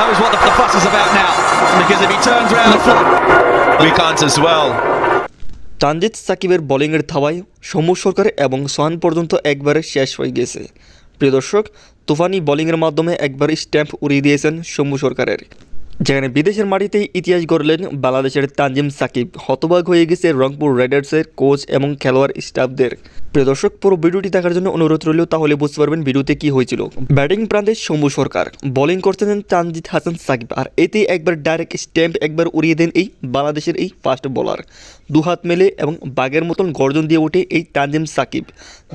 knows what the, the fuss is about now. Because if he turns round full, We can't as well. Tanzid সাকিবের বোলিংয়ের ধাওয়ায় সৌম্য সরকার এবং সোহান পর্যন্ত একবারে শেষ হয়ে গেছে প্রিয় দর্শক তুফানি বোলিংয়ের মাধ্যমে একবার স্ট্যাম্প উড়িয়ে দিয়েছেন সৌম্য সরকারের যেখানে বিদেশের মাটিতেই ইতিহাস গড়লেন বাংলাদেশের তানজিম সাকিব হতবাক হয়ে গেছে রংপুর রাইডার্সের কোচ এবং খেলোয়াড় স্টাফদের প্রিয় দর্শক, পুরো ভিডিওটি দেখার জন্য অনুরোধ রইল, তাহলে বুঝতে পারবেন ভিডিওতে কি হয়েছিল। ব্যাটিং প্রান্তে শম্ভু সরকার, বোলিং করছিলেন তানজিদ হাসান সাকিব, আর এতেই একবার ডাইরেক্ট স্ট্যাম্প একবার উড়িয়ে দেন এই বাংলাদেশের এই ফাস্ট বোলার। দুহাত মেলে এবং বাঘের মতন গর্জন দিয়ে ওঠে এই তানজিম সাকিব,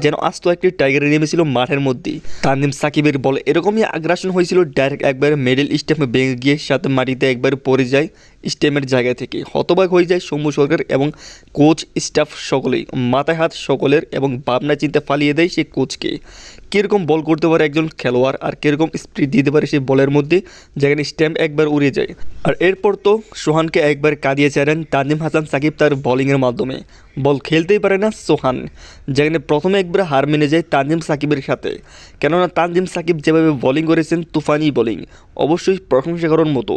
যেন আস্ত একটি টাইগারে নেমেছিল মাঠের মধ্যেই। তানজিম সাকিবের বল এরকমই আগ্রাসন হয়েছিল, ডাইরেক্ট একবার মেডেল স্টেপে ভেঙে গিয়ে সাথে মাটিতে একবার পড়ে যায় স্টেমের জায়গা থেকে হতবাক হয়ে যায় সৌম্য সরকার এবং কোচ স্টাফ সকলেই। মাথায় হাত সকলের এবং ভাবনা চিন্তা ফালিয়ে দেয় সেই কোচকে। কীরকম বল করতে পারে একজন খেলোয়াড় আর কীরকম স্পিড দিতে পারে সেই বলের মধ্যে, যেখানে স্ট্যাম্প একবার উড়ে যায়। আর এরপর তো সোহানকে একবার কাঁদিয়ে ছাড়েন তানিম হাসান সাকিব তার বলিংয়ের মাধ্যমে। বল খেলতেই পারে না সোহান, যেখানে প্রথমে একবার হার মেনে যায় তানজিম সাকিবের সাথে। কেননা তানজিম সাকিব যেভাবে বোলিং করেছেন, তুফানি বোলিং অবশ্যই প্রশংসা করার মতো।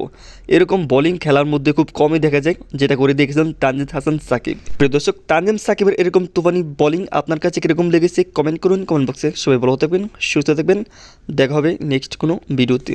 এরকম বোলিং খেলার মধ্যে খুব কমই দেখা যায়, যেটা করে দেখেছেন তানজিদ হাসান সাকিব। প্রিয় দর্শক, তানজিম সাকিবের এরকম তুফানি বোলিং আপনার কাছে কীরকম লেগেছে? কমেন্ট করুন কমেন্ট বক্সে সবাই ভালো থাকবেন, সুস্থ থাকবেন। দেখা হবে নেক্সট কোনো ভিডিওতে